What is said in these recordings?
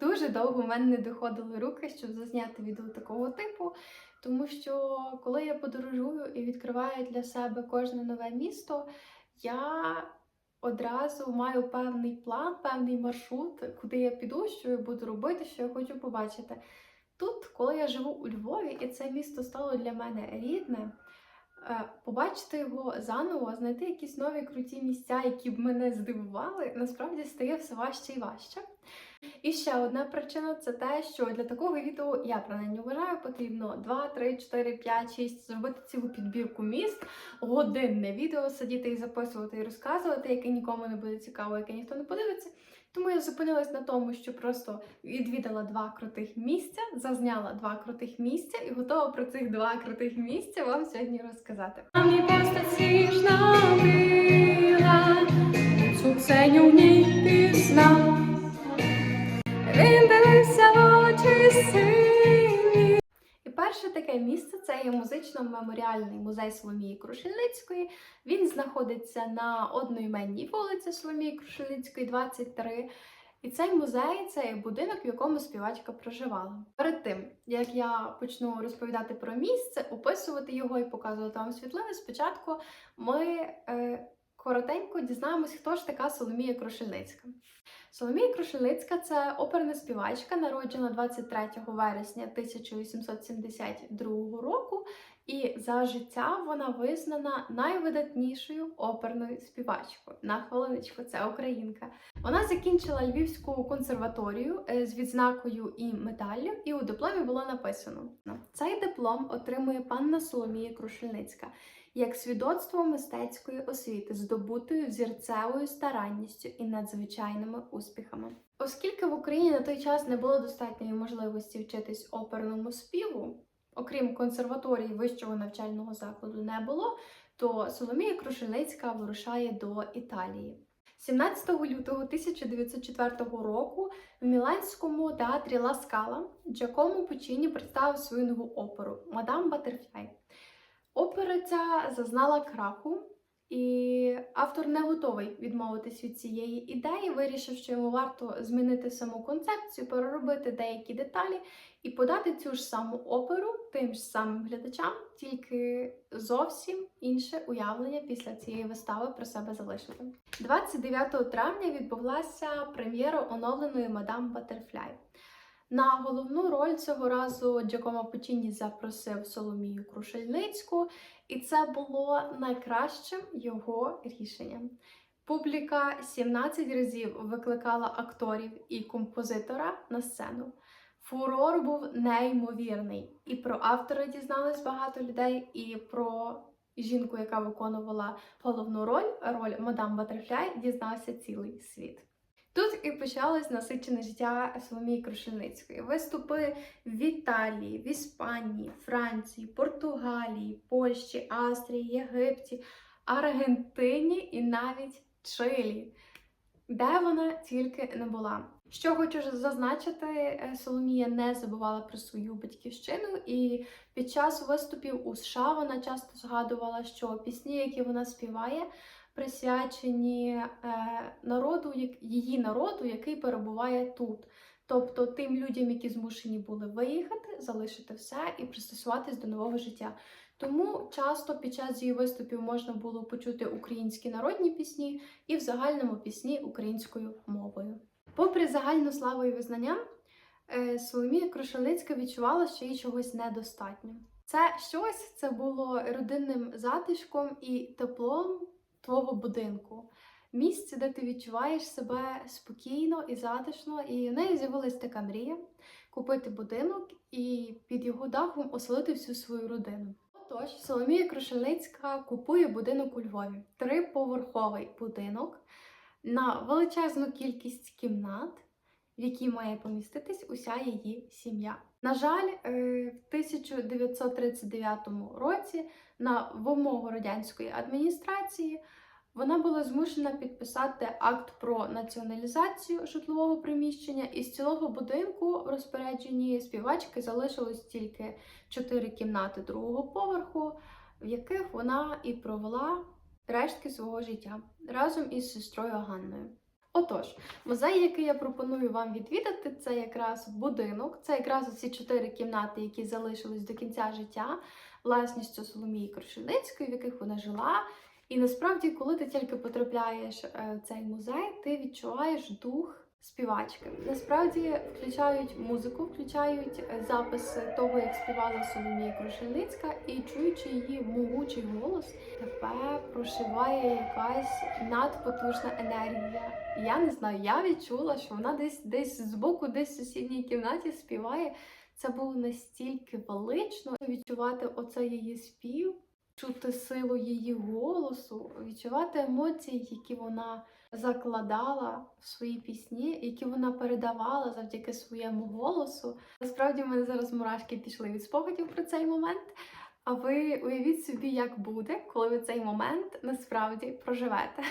Дуже довго в мене не доходили руки, щоб зазняти відео такого типу, тому що коли я подорожую і відкриваю для себе кожне нове місто, я одразу маю певний план, певний маршрут, куди я піду, що я буду робити, що я хочу побачити. Тут, коли я живу у Львові, і це місто стало для мене рідне. Е, Побачити його заново, знайти якісь нові круті місця, які б мене здивували, насправді стає все важче і важче. І ще одна причина це те, що для такого відео я принаймні вважаю, потрібно 2, 3, 4, 5, 6 зробити цілу підбірку міст, годинне відео сидіти і записувати і розказувати, яке нікому не буде цікаво, яке ніхто не подивиться. Тому я зупинилась на тому, що просто відвідала два крутих місця, зазняла два крутих місця і готова про цих два крутих місця вам сьогодні розказати. Мені просто ж набила, цуценю в ній пізна. Він дивився в очі сині. Перше таке місце це є музично-меморіальний музей Соломії Крушельницької. Він знаходиться на одноіменній вулиці Соломії Крушельницької, 23. І цей музей це будинок, в якому співачка проживала. Перед тим як я почну розповідати про місце, описувати його і показувати вам світлини, спочатку ми е, коротенько дізнаємось, хто ж така Соломія Крушельницька. Соломія Крушельницька це оперна співачка, народжена 23 вересня 1872 року, і за життя вона визнана найвидатнішою оперною співачкою. На хвилиночку, це українка. Вона закінчила Львівську консерваторію е, з відзнакою і медаллю, і у дипломі було написано: цей диплом отримує панна Соломія Крушельницька як свідоцтво мистецької освіти, здобутою взірцевою старанністю і надзвичайними успіхами. Оскільки в Україні на той час не було достатньої можливості вчитись оперному співу, окрім консерваторії вищого навчального закладу не було, то Соломія Крушельницька вирушає до Італії. 17 лютого 1904 року в Міланському театрі Ла Скала Джакомо Пучіні представив свою нову оперу Мадам Батерфляй. Опера ця зазнала краху, і автор не готовий відмовитись від цієї ідеї, вирішив, що йому варто змінити саму концепцію, переробити деякі деталі і подати цю ж саму оперу тим ж самим глядачам, тільки зовсім інше уявлення після цієї вистави про себе залишити. 29 травня відбулася прем'єра оновленої мадам Батерфляй. На головну роль цього разу Джакомо Пучіні запросив Соломію Крушельницьку, і це було найкращим його рішенням. Публіка 17 разів викликала акторів і композитора на сцену. Фурор був неймовірний. І про автора дізнались багато людей, і про жінку, яка виконувала головну роль, роль мадам Батерфляй, дізнався цілий світ. Тут і почалось насичене життя Соломії Крушельницької. Виступи в Італії, в Іспанії, Франції, Португалії, Польщі, Австрії, Єгипті, Аргентині і навіть Чилі, де вона тільки не була. Що хочу зазначити, е, Соломія не забувала про свою батьківщину, і під час виступів у США вона часто згадувала, що пісні, які вона співає, присвячені е, народу, її народу, який перебуває тут. Тобто тим людям, які змушені були виїхати, залишити все і пристосуватись до нового життя. Тому часто під час її виступів можна було почути українські народні пісні і в загальному пісні українською мовою. Попри загальну славу і визнання, е, Соломія Крушельницька відчувала, що їй чогось недостатньо. Це щось це було родинним затишком і теплом твого будинку. Місце, де ти відчуваєш себе спокійно і затишно, і в неї з'явилась така мрія купити будинок і під його дахом оселити всю свою родину. Отож, Соломія Крушельницька купує будинок у Львові, триповерховий будинок на величезну кількість кімнат, в якій має поміститись уся її сім'я. На жаль, е, в 1939 році на вимогу радянської адміністрації вона була змушена підписати акт про націоналізацію житлового приміщення, і з цілого будинку в розпорядженні співачки залишилось тільки чотири кімнати другого поверху, в яких вона і провела рештки свого життя разом із сестрою Ганною. Отож, музей, який я пропоную вам відвідати, це якраз будинок, це якраз ці чотири кімнати, які залишились до кінця життя, власністю Соломії Крушельницької, в яких вона жила. І насправді, коли ти тільки потрапляєш е, в цей музей, ти відчуваєш дух співачки. Насправді включають музику, включають е, записи того, як співала Соломія Крушельницька, і чуючи її могучий голос, тебе прошиває якась надпотужна енергія. Я не знаю, я відчула, що вона десь десь збоку, десь в сусідній кімнаті співає. Це було настільки велично відчувати оце її спів, чути силу її голосу, відчувати емоції, які вона закладала в свої пісні, які вона передавала завдяки своєму голосу. Насправді в мене зараз мурашки пішли від спогадів про цей момент. А ви уявіть собі, як буде, коли ви цей момент насправді проживете,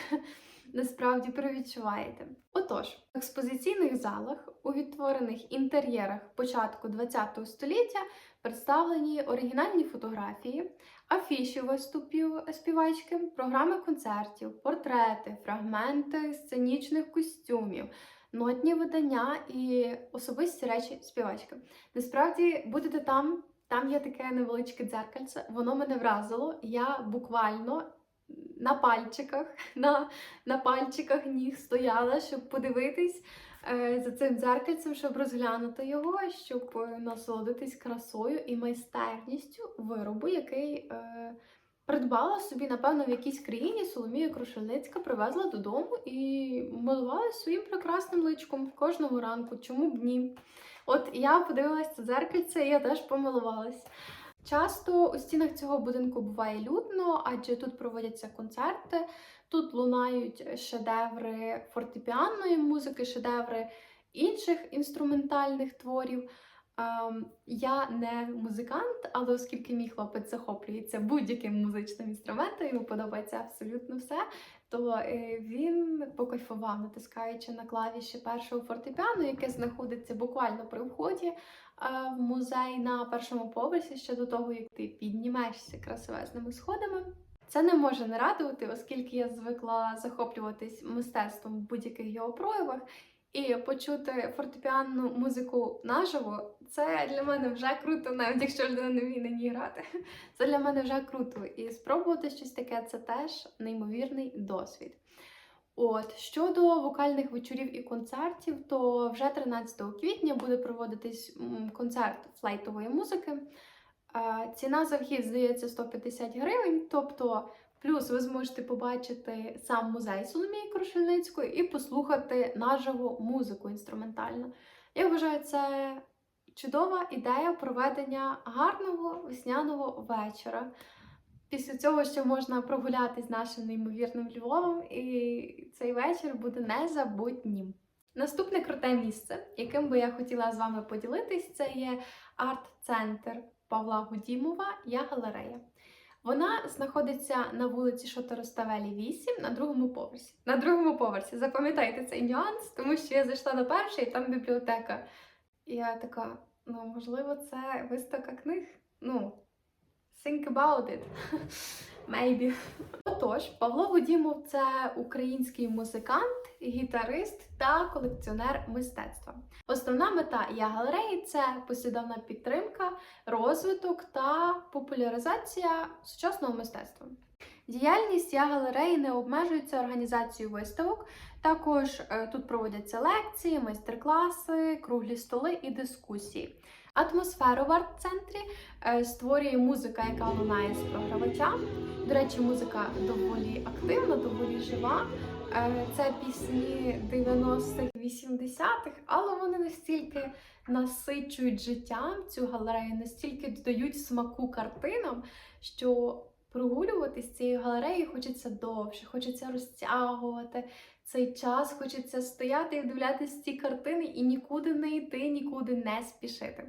насправді провідчуваєте. Отож, в експозиційних залах, у відтворених інтер'єрах початку ХХ століття представлені оригінальні фотографії, афіші виступів співачки, програми концертів, портрети, фрагменти сценічних костюмів, нотні видання і особисті речі співачки. Насправді будете там. Там є таке невеличке дзеркальце, воно мене вразило. Я буквально на пальчиках, на, на пальчиках ніг стояла, щоб подивитись е, за цим дзеркальцем, щоб розглянути його, щоб е, насолодитись красою і майстерністю виробу, який е, придбала собі, напевно, в якійсь країні Соломія Крушельницька привезла додому і малювалася своїм прекрасним личком кожного ранку. Чому б ні? От я подивилася це дзеркальце, і я теж помилувалась. Часто у стінах цього будинку буває людно, адже тут проводяться концерти, тут лунають шедеври фортепіанної музики, шедеври інших інструментальних творів. Ем, я не музикант, але оскільки мій хлопець захоплюється будь-яким музичним інструментом, йому подобається абсолютно все, то е, він покайфував, натискаючи на клавіші першого фортепіано, яке знаходиться буквально при вході в музей на першому поверсі ще до того, як ти піднімешся красивезними сходами. Це не може не радувати, оскільки я звикла захоплюватись мистецтвом в будь-яких його проявах. І почути фортепіанну музику наживо це для мене вже круто, навіть якщо людина не вміє на ній грати. Це для мене вже круто. І спробувати щось таке це теж неймовірний досвід. От щодо вокальних вечорів і концертів, то вже 13 квітня буде проводитись концерт флейтової музики. Ціна за вхід, здається, 150 гривень, тобто Плюс ви зможете побачити сам музей Соломії Крушельницької і послухати наживо музику інструментальну. Я вважаю, це чудова ідея проведення гарного весняного вечора. Після цього ще можна прогулятись нашим неймовірним Львовом, і цей вечір буде незабутнім. Наступне круте місце, яким би я хотіла з вами поділитись, це є арт-центр Павла Гудімова Я галерея. Вона знаходиться на вулиці Шотороставелі 8 на другому поверсі. На другому поверсі. Запам'ятайте цей нюанс, тому що я зайшла на перший, і там бібліотека. І я така, ну, можливо, це виставка книг. Ну, think about it. Maybe. Отож, Павло Гудімов це український музикант, гітарист та колекціонер мистецтва. Основна мета я галереї це послідовна підтримка, розвиток та популяризація сучасного мистецтва. Діяльність я галереї не обмежується організацією виставок. Також е, тут проводяться лекції, майстер-класи, круглі столи і дискусії. Атмосферу в арт-центрі е, створює музика, яка лунає з програвача. До речі, музика доволі активна, доволі жива. Е, Це пісні 90-х, 80-х, але вони настільки насичують життям цю галерею, настільки додають смаку картинам, що прогулюватись цією галереєю хочеться довше, хочеться розтягувати цей час, хочеться стояти і вдивлятися ці картини і нікуди не йти, нікуди не спішити.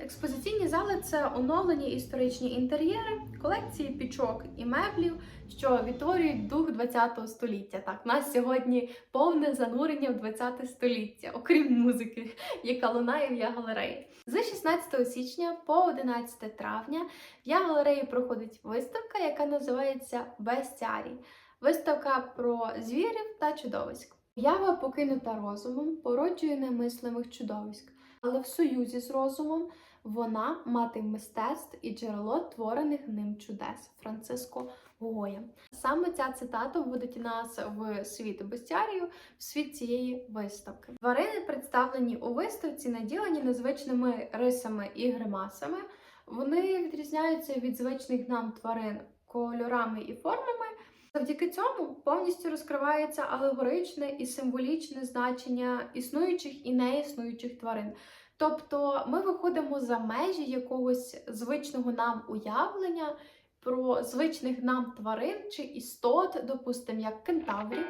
Експозиційні зали це оновлені історичні інтер'єри, колекції пічок і меблів, що відтворюють дух ХХ століття. Так, у нас сьогодні повне занурення в ХХ століття, окрім музики, яка лунає в я галереї. З 16 січня по 11 травня в я галереї проходить виставка, яка називається Бестіарій. Виставка про звірів та чудовиськ. Уява покинута розумом породжує немислимих чудовиськ, але в союзі з розумом вона мати мистецтв і джерело творених ним чудес. Франциско Гоя. Саме ця цитата вводить нас в світ бестіарію, в світ цієї виставки. Тварини, представлені у виставці, наділені незвичними рисами і гримасами. Вони відрізняються від звичних нам тварин кольорами і формами. Завдяки цьому повністю розкривається алегоричне і символічне значення існуючих і неіснуючих тварин. Тобто ми виходимо за межі якогось звичного нам уявлення про звичних нам тварин чи істот, допустимо, як кентаврів,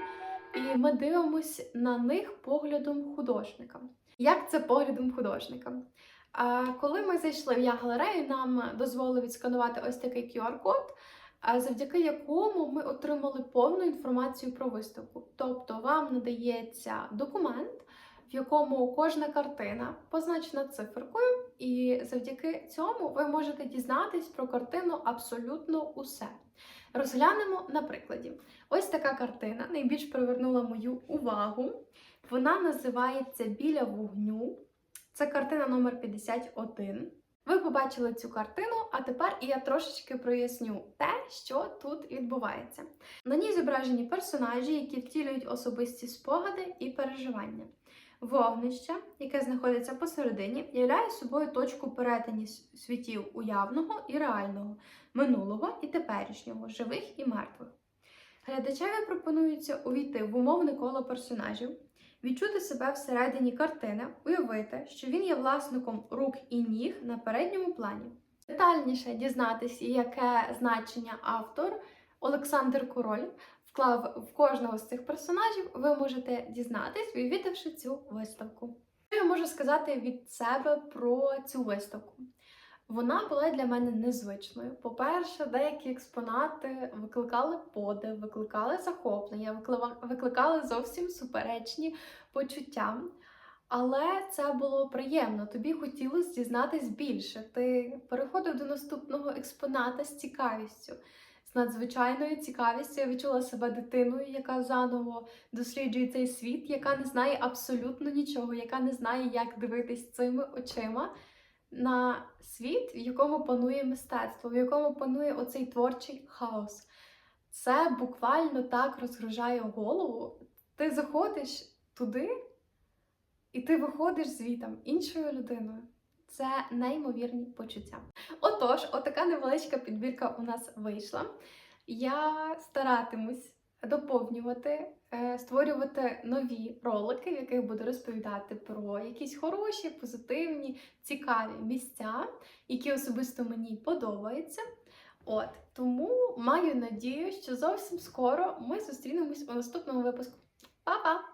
і ми дивимося на них поглядом художника. Як це поглядом художника? Коли ми зайшли в я-галерею, нам дозволили відсканувати ось такий QR-код, завдяки якому ми отримали повну інформацію про виставку. Тобто вам надається документ, в якому кожна картина позначена циферкою, і завдяки цьому ви можете дізнатись про картину абсолютно усе. Розглянемо на прикладі. Ось така картина найбільш привернула мою увагу. Вона називається Біля вогню. Це картина номер 51. Ви побачили цю картину, а тепер я трошечки проясню те, що тут відбувається. На ній зображені персонажі, які втілюють особисті спогади і переживання. Вогнище, яке знаходиться посередині, являє собою точку перетині світів уявного і реального, минулого і теперішнього, живих і мертвих. Глядачеві пропонується увійти в умовне коло персонажів, відчути себе всередині картини, уявити, що він є власником рук і ніг на передньому плані. Детальніше дізнатись, яке значення автор Олександр Король вклав в кожного з цих персонажів, ви можете дізнатись, відвідавши цю виставку. Що я можу сказати від себе про цю виставку? Вона була для мене незвичною. По-перше, деякі експонати викликали подив, викликали захоплення, викликали зовсім суперечні почуття. Але це було приємно. Тобі хотілося дізнатись більше. Ти переходив до наступного експоната з цікавістю. З надзвичайною цікавістю я відчула себе дитиною, яка заново досліджує цей світ, яка не знає абсолютно нічого, яка не знає, як дивитись цими очима на світ, в якому панує мистецтво, в якому панує оцей творчий хаос. Це буквально так розгружає голову. Ти заходиш туди, і ти виходиш звітом іншою людиною. Це неймовірні почуття. Отож, отака невеличка підбірка у нас вийшла. Я старатимусь доповнювати, е, створювати нові ролики, в яких буду розповідати про якісь хороші, позитивні, цікаві місця, які особисто мені подобаються. От тому маю надію, що зовсім скоро ми зустрінемось у наступному випуску. Па-па!